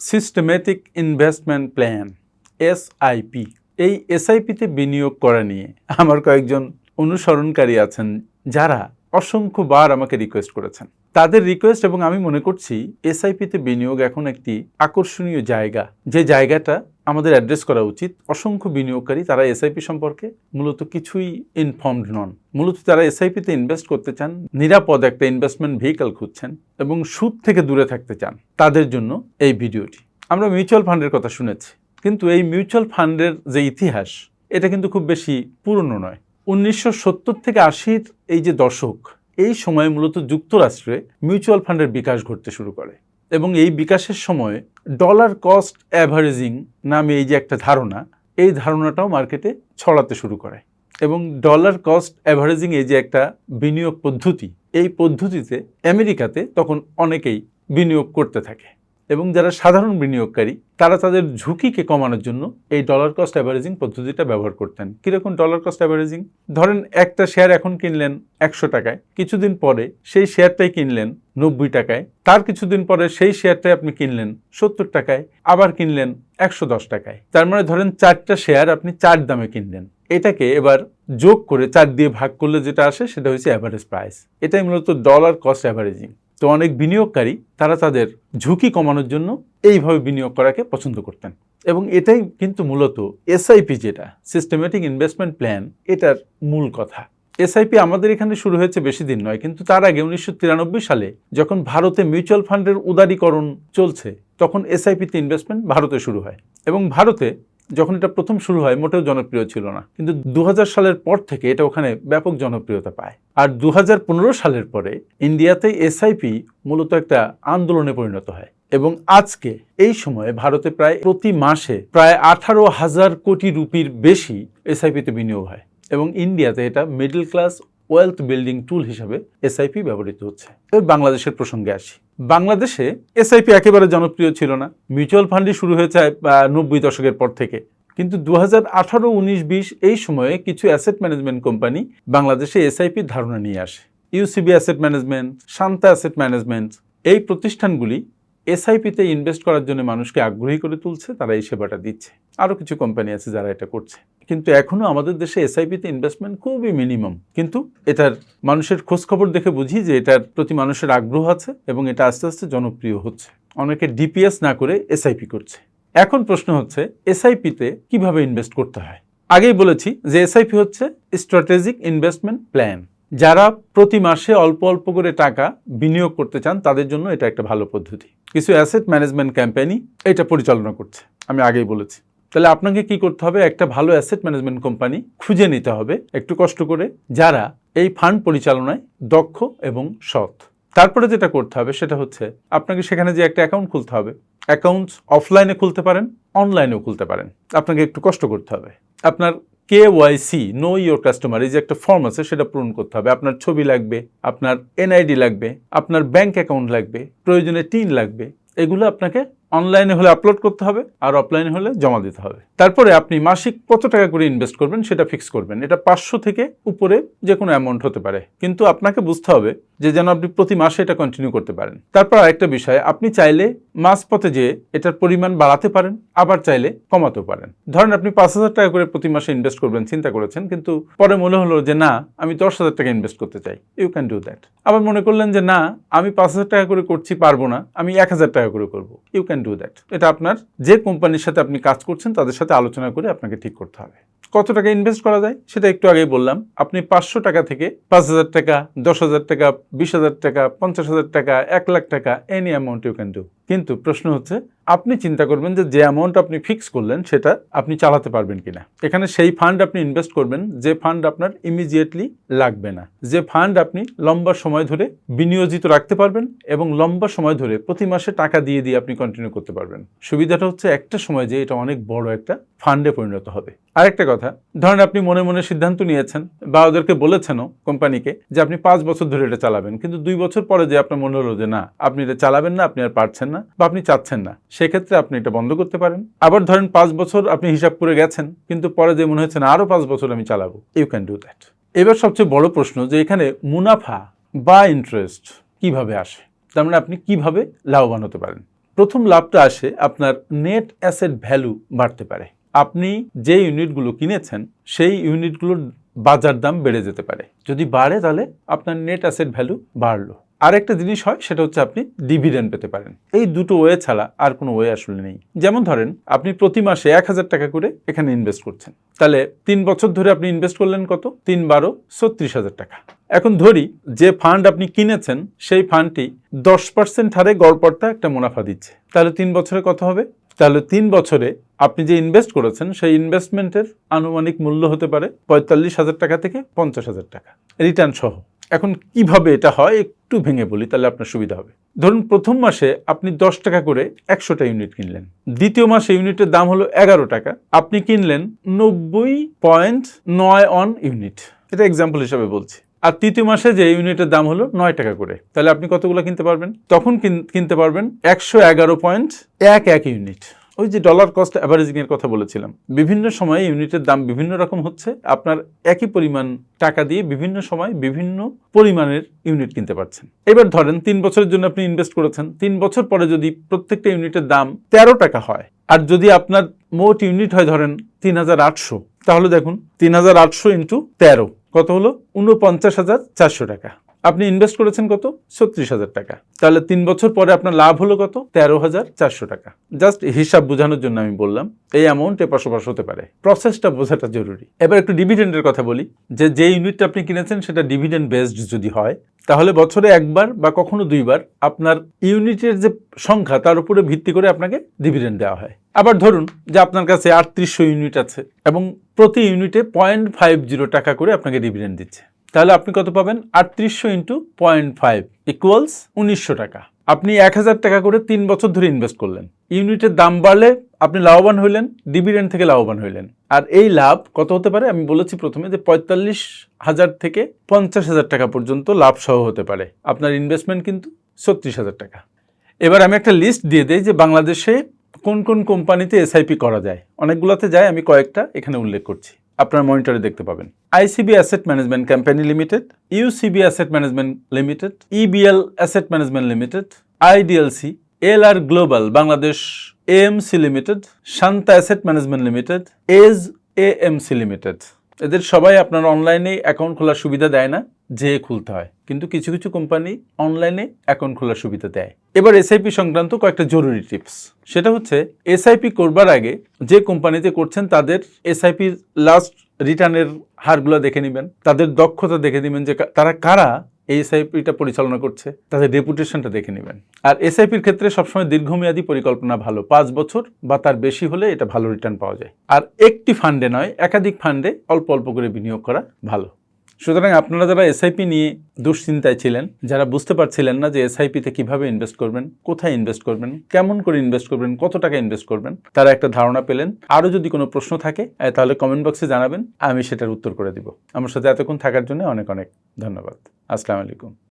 Systematic investment plan SIP এই এসআইপিতে বিনিয়োগ করা নিয়ে আমার কয়েকজন অনুসরণকারী আছেন যারা অসংখ্যবার আমাকে রিকোয়েস্ট করেছেন। তাদের রিকোয়েস্ট এবং আমি মনে করছি এসআইপিতে বিনিয়োগ এখন একটি আকর্ষণীয় জায়গা। যে জায়গাটা আমাদের অ্যাড্রেস করা উচিত। অসংখ্য বিনিয়োগকারী তারা এসআইপি সম্পর্কে মূলত কিছুই ইনফর্মড নন। মূলত তারা এসআইপিতে ইনভেস্ট করতে চান, নিরাপদ একটা ইনভেস্টমেন্ট ভেহিকল খুঁজছেন এবং সুদ থেকে দূরে থাকতে চান, তাদের জন্য এই ভিডিওটি। আমরা মিউচুয়াল ফান্ডের কথা শুনেছি, কিন্তু এই মিউচুয়াল ফান্ডের যে ইতিহাস, এটা কিন্তু খুব বেশি পুরনো নয়। উনিশশো সত্তর থেকে আশির এই যে দশক, এই সময়ে মূলত যুক্তরাষ্ট্রে মিউচুয়াল ফান্ডের বিকাশ ঘটতে শুরু করে। এবং এই বিকাশের সময় ডলার কস্ট অ্যাভারেজিং নামে এই যে একটা ধারণা, এই ধারণাটাও মার্কেটে ছড়াতে শুরু করে। এবং ডলার কস্ট অ্যাভারেজিং এই যে একটা বিনিয়োগ পদ্ধতি, এই পদ্ধতিতে আমেরিকাতে তখন অনেকেই বিনিয়োগ করতে থাকে। এবং যারা সাধারণ বিনিয়োগকারী, তারা তাদের ঝুঁকিকে কমানোর জন্য এই ডলার কস্ট অ্যাভারেজিং পদ্ধতিটা ব্যবহার করতেন। কীরকম ডলার কস্ট অ্যাভারেজিং ধরেন একটা শেয়ার এখন কিনলেন একশো টাকায়, কিছুদিন পরে সেই শেয়ারটাই কিনলেন নব্বই টাকায়, তার কিছুদিন পরে সেই শেয়ারটাই আপনি কিনলেন সত্তর টাকায়, আবার কিনলেন একশো দশ টাকায়। তার মানে ধরেন চারটা শেয়ার আপনি চার দামে কিনলেন। এটাকে এবার যোগ করে চার দিয়ে ভাগ করলে যেটা আসে সেটা হচ্ছে অ্যাভারেজ প্রাইস এটাই মূলত ডলার কস্ট অ্যাভারেজিং তো অনেক বিনিয়োগকারী, তারা তাদের ঝুঁকি কমানোর জন্য এইভাবে বিনিয়োগ করাকে পছন্দ করতেন। এবং এটাই কিন্তু মূলত এসআইপি যেটা সিস্টেমেটিক ইনভেস্টমেন্ট প্ল্যান এটার মূল কথা। এসআইপি আমাদের এখানে শুরু হয়েছে বেশি দিন নয়, কিন্তু তার আগে উনিশশো তিরানব্বই সালে যখন ভারতে মিউচুয়াল ফান্ডের উদারীকরণ চলছে, তখন এসআইপিতে ইনভেস্টমেন্ট ভারতে শুরু হয়। এবং ভারতে যখন এটা প্রথম শুরু হয়, মোটেও জনপ্রিয় ছিল না। কিন্তু দু হাজার সালের পর থেকে এটা ওখানে ব্যাপক জনপ্রিয়তা পায়। আর দু হাজার পনেরো সালের পরে ইন্ডিয়াতে এসআইপি মূলত একটা আন্দোলনে পরিণত হয় এবং আজকে এই সময়ে ভারতে প্রায় প্রতি মাসে প্রায় আঠারো হাজার কোটি রুপির বেশি এসআইপিতে বিনিয়োগ হয় এবং ইন্ডিয়াতে এটা middle class wealth building tool হিসাবে এসআইপি ব্যবহৃত হচ্ছে। এবার বাংলাদেশের প্রসঙ্গে আসি। বাংলাদেশে এসআইপি একেবারে জনপ্রিয় ছিল না। মিউচুয়াল ফান্ডই শুরু হয়েছে নব্বই দশকের পর থেকে। কিন্তু দু হাজার আঠারো, উনিশ, বিশ এই সময়ে কিছু অ্যাসেট ম্যানেজমেন্ট কোম্পানি বাংলাদেশে এসআইপির ধারণা নিয়ে আসে। UCB asset management Shanta asset management এই প্রতিষ্ঠানগুলি এসআইপিতে ইনভেস্ট করার জন্য মানুষকে আগ্রহী করে তুলছে, তারা এই সেবাটা দিচ্ছে। আরও কিছু কোম্পানি আছে যারা এটা করছে। কিন্তু এখনও আমাদের দেশে এসআইপিতে ইনভেস্টমেন্ট খুবই মিনিমাম কিন্তু এটার মানুষের খোঁজখবর দেখে বুঝি যে এটার প্রতি মানুষের আগ্রহ আছে এবং এটা আস্তে আস্তে জনপ্রিয় হচ্ছে। অনেকে ডিপিএস না করে এসআইপি করছে। এখন প্রশ্ন হচ্ছে এসআইপিতে কীভাবে ইনভেস্ট করতে হয়? আগেই বলেছি যে এসআইপি হচ্ছে স্ট্র্যাটেজিক ইনভেস্টমেন্ট প্ল্যান যারা প্রতি মাসে অল্প অল্প করে টাকা বিনিয়োগ করতে চান, তাদের জন্য এটা একটা ভালো পদ্ধতি। কিছু অ্যাসেট ম্যানেজমেন্ট ক্যাম্পেনি এটা পরিচালনা করছে, আমি আগেই বলেছি। তাহলে আপনাকে কি করতে হবে? একটা ভালো অ্যাসেট ম্যানেজমেন্ট কোম্পানি খুঁজে নিতে হবে একটু কষ্ট করে, যারা এই ফান্ড পরিচালনায় দক্ষ এবং সৎ। তারপরে যেটা করতে হবে সেটা হচ্ছে, আপনাকে সেখানে যে একটা অ্যাকাউন্ট খুলতে হবে অ্যাকাউন্টস অফলাইনে খুলতে পারেন অনলাইনেও খুলতে পারেন। আপনাকে একটু কষ্ট করতে হবে। আপনার KYC know your customer এই যে একটা ফর্ম আছে, সেটা পূরণ করতে হবে। আপনার ছবি লাগবে, আপনার এনআইডি লাগবে, আপনার ব্যাংক অ্যাকাউন্ট লাগবে, প্রয়োজনে টিন লাগবে, এগুলো আপনাকে অনলাইনে হলে আপলোড করতে হবে আর অফলাইনে হলে জমা দিতে হবে। তারপরে আপনি মাসিক কত টাকা করে ইনভেস্ট করবেন সেটা ফিক্স করবেন। এটা পাঁচশো থেকে উপরে যে কোনো অ্যামাউন্ট হতে পারে। কিন্তু আপনাকে বুঝতে হবে যে যেন আপনি প্রতি মাসে এটা কন্টিনিউ করতে পারেন। তারপর আরেকটা বিষয়, আপনি চাইলে মাস পথে যেয়ে এটার পরিমাণ বাড়াতে পারেন, আবার চাইলে কমাতেও পারেন। ধরেন আপনি পাঁচ হাজার টাকা করে প্রতি মাসে ইনভেস্ট করবেন, চিন্তা করেছেন, কিন্তু পরে মনে হলো যে না, আমি দশ হাজার টাকা ইনভেস্ট করতে চাই। ইউ ক্যান ডু দ্যাট আবার মনে করলেন যে না, আমি পাঁচ হাজার টাকা করে করছি, পারব না, আমি এক হাজার টাকা করে করব। ইউ ক্যান ডু দ্যাট এটা আপনার যে কোম্পানির সাথে আপনি কাজ করছেন, তাদের সাথে আলোচনা করে আপনাকে ঠিক করতে হবে। কত টাকা ইনভেস্ট করা যায়? সেটা একটু আগেই বললাম, আপনি পাঁচশো টাকা থেকে পাঁচ হাজার টাকা, দশ হাজার টাকা বিশ হাজার টাকা, পঞ্চাশ হাজার টাকা, এক লাখ টাকা any amount you can do কিন্তু প্রশ্ন হচ্ছে আপনি চিন্তা করবেন যে যে অ্যামাউন্ট আপনি ফিক্স করলেন, সেটা আপনি চালাতে পারবেন কিনা। এখানে সেই ফান্ড আপনি ইনভেস্ট করবেন, যে ফান্ড আপনার ইমিডিয়েটলি লাগবে না। যে ফান্ড আপনি লম্বা সময় ধরে বিনিয়োজিত রাখতে পারবেন এবং লম্বা সময় ধরে প্রতি মাসে টাকা দিয়ে দিয়ে আপনি কন্টিনিউ করতে পারবেন। সুবিধাটা হচ্ছে একটা সময় যে এটা অনেক বড় একটা ফান্ডে পরিণত হবে। আরেকটা কথা, ধরেন আপনি মনে মনে সিদ্ধান্ত নিয়েছেন বা ওদেরকে বলেছেনও কোম্পানিকে যে আপনি পাঁচ বছর ধরে এটা চালাবেন, কিন্তু দুই বছর পরে যে আপনার মনে হলো যে না, আপনি এটা চালাবেন না, আপনি আর পারছেন না বা আপনি চাচ্ছেন না সেক্ষেত্রে আপনি এটা বন্ধ করতে পারেন। আবার ধরেন পাঁচ বছর আপনি হিসাব করে গেছেন, কিন্তু পরে যে মনে হচ্ছে না আরও পাঁচ বছর আমি চালাবো। ইউ ক্যান ডু দ্যাট এবার সবচেয়ে বড় প্রশ্ন যে এখানে মুনাফা বা ইন্টারেস্ট কীভাবে আসে? তার মানে আপনি কীভাবে লাভবান হতে পারেন? প্রথম লাভটা আসে আপনার নেট অ্যাসেট ভ্যালু বাড়তে পারে। আপনি যে ইউনিটগুলো কিনেছেন, সেই ইউনিটগুলোর বাজার দাম বেড়ে যেতে পারে। যদি বাড়ে তাহলে আপনার নেট অ্যাসেট ভ্যালু বাড়লো। আরেকটা জিনিস হয়, সেটা হচ্ছে আপনি ডিভিডেন্ড পেতে পারেন। এই দুটো ওয়ে ছাড়া আর কোনো ওয়ে আসলে নেই। যেমন ধরেন, আপনি প্রতি মাসে এক হাজার টাকা করে এখানে ইনভেস্ট করছেন। তাহলে তিন বছর ধরে আপনি ইনভেস্ট করলেন কত? তিন বারো ছত্রিশ হাজার টাকা। এখন ধরি, যে ফান্ড আপনি কিনেছেন, সেই ফান্ডটি দশ পার্সেন্ট হারে গড়পড়তা একটা মুনাফা দিচ্ছে। তাহলে তিন বছরে কত হবে? তাহলে তিন বছরে আপনি যে ইনভেস্ট করেছেন, সেই ইনভেস্টমেন্টের আনুমানিক মূল্য হতে পারে পঁয়তাল্লিশ হাজার টাকা থেকে পঞ্চাশ হাজার টাকা। রিটার্ন সহ। এখন কীভাবে এটা হয় একটু ভেঙে বলি, তাহলে আপনার সুবিধা হবে। ধরুন প্রথম মাসে আপনি দশ টাকা করে একশোটা ইউনিট কিনলেন। দ্বিতীয় মাসে ইউনিটের দাম হলো এগারো টাকা। আপনি কিনলেন নব্বই পয়েন্ট নয় অন ইউনিট। এটা এক্সাম্পল হিসাবে বলছি। আর তৃতীয় মাসে যে ইউনিটের দাম হলো নয় টাকা করে। তাহলে আপনি কতগুলো কিনতে পারবেন? তখন কিন- কিনতে পারবেন একশো এগারো পয়েন্ট এক এক ইউনিট। ওই যে ডলার কস্ট অ্যাভারেজিং এর কথা বলেছিলাম, বিভিন্ন সময়ে ইউনিটের দাম বিভিন্ন রকম হচ্ছে, আপনার একই পরিমাণ টাকা দিয়ে বিভিন্ন সময় বিভিন্ন পরিমাণের ইউনিট কিনতে পারছেন। এবার ধরেন তিন বছরের জন্য আপনি ইনভেস্ট করেছেন, তিন বছর পরে যদি প্রত্যেকটা ইউনিটের দাম তেরো টাকা হয়, আর যদি আপনার মোট ইউনিট হয় ধরেন তিন হাজার আটশো, তাহলে দেখুন তিন হাজার আটশো ইন্টু তেরো, কত হলো? উনপঞ্চাশ হাজার চারশো টাকা। আপনি ইনভেস্ট করেছেন কত? ছত্রিশ হাজার টাকা। তাহলে তিন বছর পরে আপনার লাভ হলো কত? তেরো হাজার চারশো টাকা। জাস্ট হিসাব বোঝানোর জন্য আমি বললাম, এই অ্যামাউন্ট এপাশ ওপাশ হতে পারে। প্রসেসটা বোঝাটা জরুরি। এবার একটু ডিভিডেন্ডের কথা বলি। যে যে ইউনিটটা আপনি কিনেছেন, সেটা ডিভিডেন্ড বেসড যদি হয়, তাহলে বছরে একবার বা কখনো দুইবার আপনার ইউনিটের যে সংখ্যা, তার উপরে ভিত্তি করে আপনাকে ডিভিডেন্ড দেওয়া হয়। আবার ধরুন যে আপনার কাছে আটত্রিশশো ইউনিট আছে এবং প্রতি ইউনিটে পয়েন্ট ফাইভ জিরো টাকা করে আপনাকে ডিভিডেন্ড দিচ্ছে। তাহলে আপনি কত পাবেন? আটত্রিশশো ইন্টু পয়েন্ট ফাইভ ইকুয়ালস উনিশশো টাকা। আপনি এক হাজার টাকা করে তিন বছর ধরে ইনভেস্ট করলেন। ইউনিটের দাম বাড়লে আপনি লাভবান হইলেন ডিভিডেন্ড থেকে লাভবান হইলেন। আর এই লাভ কত হতে পারে? আমি বলেছি প্রথমে যে পঁয়তাল্লিশ হাজার থেকে পঞ্চাশ হাজার টাকা পর্যন্ত লাভ সহ হতে পারে। আপনার ইনভেস্টমেন্ট কিন্তু ছত্রিশ হাজার টাকা। এবার আমি একটা লিস্ট দিয়ে দিই যে বাংলাদেশে কোন কোন কোম্পানিতে এসআইপি করা যায়। অনেকগুলোতে যায়, আমি কয়েকটা এখানে উল্লেখ করছি। আপনার মনিটরে দেখতে পাবেন। ICB asset management company limited UCB asset management limited EBL asset management limited IDLC L R global Bangladesh AMC limited Shanta asset management limited edge AMC limited এদের সবাই আপনার অনলাইনে অ্যাকাউন্ট খোলার সুবিধা দেয় না, যে খুলতে হয়। কিন্তু কিছু কিছু কোম্পানি অনলাইনে অ্যাকাউন্ট খোলার সুবিধা দেয়। এবার এসআইপি সংক্রান্ত কয়েকটা জরুরি টিপস সেটা হচ্ছে এসআইপি করবার আগে যে কোম্পানিতে করছেন, তাদের এসআইপির লাস্ট রিটার্নের হারগুলো দেখে নেবেন। তাদের দক্ষতা দেখে নেবেন যে তারা কারা এই এসআইপিটা পরিচালনা করছে, তাদের রেপুটেশনটা দেখে নেবেন। আর এসআইপির ক্ষেত্রে সবসময় দীর্ঘমেয়াদী পরিকল্পনা ভালো, পাঁচ বছর বা তার বেশি হলে এটা ভালো রিটার্ন পাওয়া যায়। আর একটি ফান্ডে নয়, একাধিক ফান্ডে অল্প অল্প করে বিনিয়োগ করা ভালো। সুতরাং আপনারা যারা এসআইপি নিয়ে দুশ্চিন্তায় ছিলেন, যারা বুঝতে পারছিলেন না যে এসআইপিতে কীভাবে ইনভেস্ট করবেন, কোথায় ইনভেস্ট করবেন, কেমন করে ইনভেস্ট করবেন, কত টাকা ইনভেস্ট করবেন, তারা একটা ধারণা পেলেন। আরও যদি কোনো প্রশ্ন থাকে তাহলে কমেন্ট বক্সে জানাবেন, আমি সেটার উত্তর করে দিব। আমার সাথে এতক্ষণ থাকার জন্য অনেক অনেক ধন্যবাদ। আসসালামু আলাইকুম।